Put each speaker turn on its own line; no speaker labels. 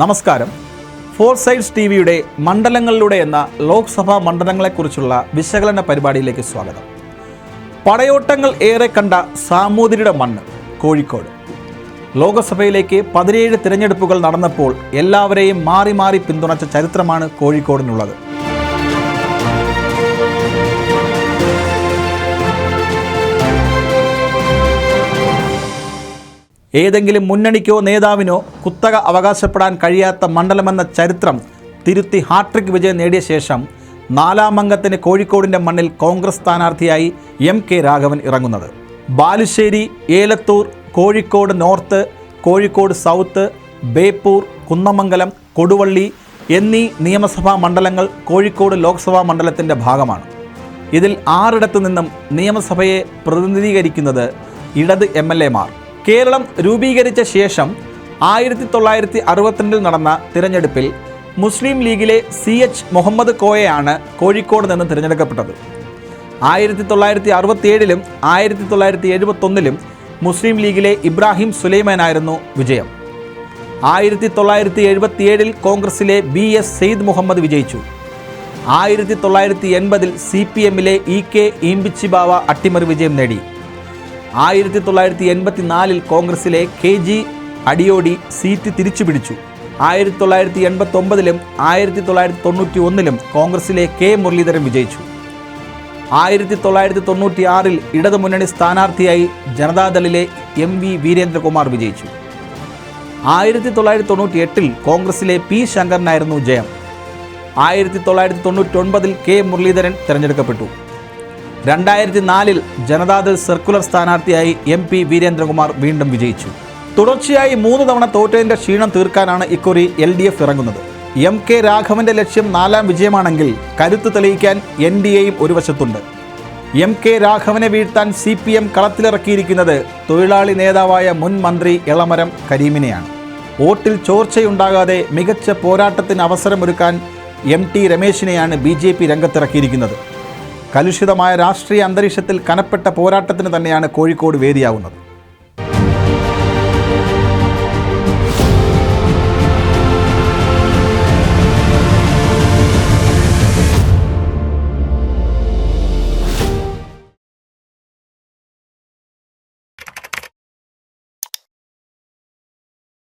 നമസ്കാരം. Four sides T വിയുടെ മണ്ഡലങ്ങളിലൂടെ എന്ന ലോക്സഭാ മണ്ഡലങ്ങളെക്കുറിച്ചുള്ള വിശകലന പരിപാടിയിലേക്ക് സ്വാഗതം. പടയോട്ടങ്ങൾ ഏറെ കണ്ട സാമൂതിരിയുടെ മണ്ണ് കോഴിക്കോട്. ലോകസഭയിലേക്ക് പതിനേഴ് തിരഞ്ഞെടുപ്പുകൾ നടന്നപ്പോൾ എല്ലാവരെയും മാറി മാറി പിന്തുണച്ച ചരിത്രമാണ് കോഴിക്കോടിനുള്ളത്. ഏതെങ്കിലും മുന്നണിക്കോ നേതാവിനോ കുത്തക അവകാശപ്പെടാൻ കഴിയാത്ത മണ്ഡലമെന്ന ചരിത്രം തിരുത്തി ഹാട്രിക് വിജയം നേടിയ ശേഷം നാലാം അംഗത്തിന് കോഴിക്കോടിന്റെ മണ്ണിൽ കോൺഗ്രസ് സ്ഥാനാർത്ഥിയായി എം കെ രാഘവൻ ഇറങ്ങുന്നത്. ബാലുശ്ശേരി ഏലത്തൂർ കോഴിക്കോട് നോർത്ത് കോഴിക്കോട് സൗത്ത് ബേപ്പൂർ കുന്നമംഗലം കൊടുവള്ളി എന്നീ നിയമസഭാ മണ്ഡലങ്ങൾ കോഴിക്കോട് ലോക്സഭാ മണ്ഡലത്തിന്റെ ഭാഗമാണ്. ഇതിൽ ആറിടത്തു നിന്നും നിയമസഭയെ പ്രതിനിധീകരിക്കുന്നത് ഇടത് എം എൽ എമാർ കേരളം രൂപീകരിച്ച ശേഷം ആയിരത്തി തൊള്ളായിരത്തി അറുപത്തിരണ്ടിൽ നടന്ന തിരഞ്ഞെടുപ്പിൽ മുസ്ലിം ലീഗിലെ സി എച്ച് മുഹമ്മദ് കോയയാണ് കോഴിക്കോട് നിന്ന് തിരഞ്ഞെടുക്കപ്പെട്ടത്. ആയിരത്തി തൊള്ളായിരത്തി അറുപത്തിയേഴിലും ആയിരത്തി തൊള്ളായിരത്തി എഴുപത്തൊന്നിലും മുസ്ലിം ലീഗിലെ ഇബ്രാഹിം സുലൈമാനായിരുന്നു വിജയം. ആയിരത്തി തൊള്ളായിരത്തി എഴുപത്തിയേഴിൽ കോൺഗ്രസിലെ ബി എസ് സെയ്ദ് മുഹമ്മദ് വിജയിച്ചു. ആയിരത്തി തൊള്ളായിരത്തി എൺപതിൽ സി പി എമ്മിലെ ഇ കെ ഈമ്പിച്ചിബാവ അട്ടിമറി വിജയം നേടി. ആയിരത്തി തൊള്ളായിരത്തി എൺപത്തി നാലിൽ കോൺഗ്രസിലെ കെ ജി അടിയോടി സീറ്റ് തിരിച്ചുപിടിച്ചു. ആയിരത്തി തൊള്ളായിരത്തി എൺപത്തി ഒമ്പതിലും ആയിരത്തി തൊള്ളായിരത്തി തൊണ്ണൂറ്റി ഒന്നിലും കോൺഗ്രസിലെ കെ മുരളീധരൻ വിജയിച്ചു. ആയിരത്തി തൊള്ളായിരത്തി തൊണ്ണൂറ്റി ആറിൽ ഇടതുമുന്നണി സ്ഥാനാർത്ഥിയായി ജനതാദളിലെ എം വി വീരേന്ദ്രകുമാർ വിജയിച്ചു. ആയിരത്തി തൊള്ളായിരത്തി തൊണ്ണൂറ്റി എട്ടിൽ കോൺഗ്രസിലെ പി ശങ്കരനായിരുന്നു ജയം. ആയിരത്തി തൊള്ളായിരത്തി തൊണ്ണൂറ്റി ഒൻപതിൽ കെ മുരളീധരൻ തിരഞ്ഞെടുക്കപ്പെട്ടു. രണ്ടായിരത്തി നാലിൽ ജനതാദൾ സർക്കുലർ സ്ഥാനാർത്ഥിയായി എം പി വീരേന്ദ്രകുമാർ വീണ്ടും വിജയിച്ചു. തുടർച്ചയായി മൂന്ന് തവണ തോറ്റതിന്റെ ക്ഷീണം തീർക്കാനാണ് ഇക്കുറി എൽ ഡി എഫ് ഇറങ്ങുന്നത്. എം കെ രാഘവന്റെ ലക്ഷ്യം നാലാം വിജയമാണെങ്കിൽ കരുത്ത് തെളിയിക്കാൻ എൻ ഡി എയും ഒരു വശത്തുണ്ട്. എം കെ രാഘവനെ വീഴ്ത്താൻ സി പി എം കളത്തിലിറക്കിയിരിക്കുന്നത് തൊഴിലാളി നേതാവായ മുൻ മന്ത്രി ഇളമരം കരീമിനെയാണ്. വോട്ടിൽ ചോർച്ചയുണ്ടാകാതെ മികച്ച പോരാട്ടത്തിന് അവസരമൊരുക്കാൻ എം ടി രമേശിനെയാണ് ബി ജെ പി രംഗത്തിറക്കിയിരിക്കുന്നത്. കലുഷിതമായ രാഷ്ട്രീയ അന്തരീക്ഷത്തിൽ കനപ്പെട്ട പോരാട്ടത്തിന് തന്നെയാണ് കോഴിക്കോട് വേദിയാവുന്നത്.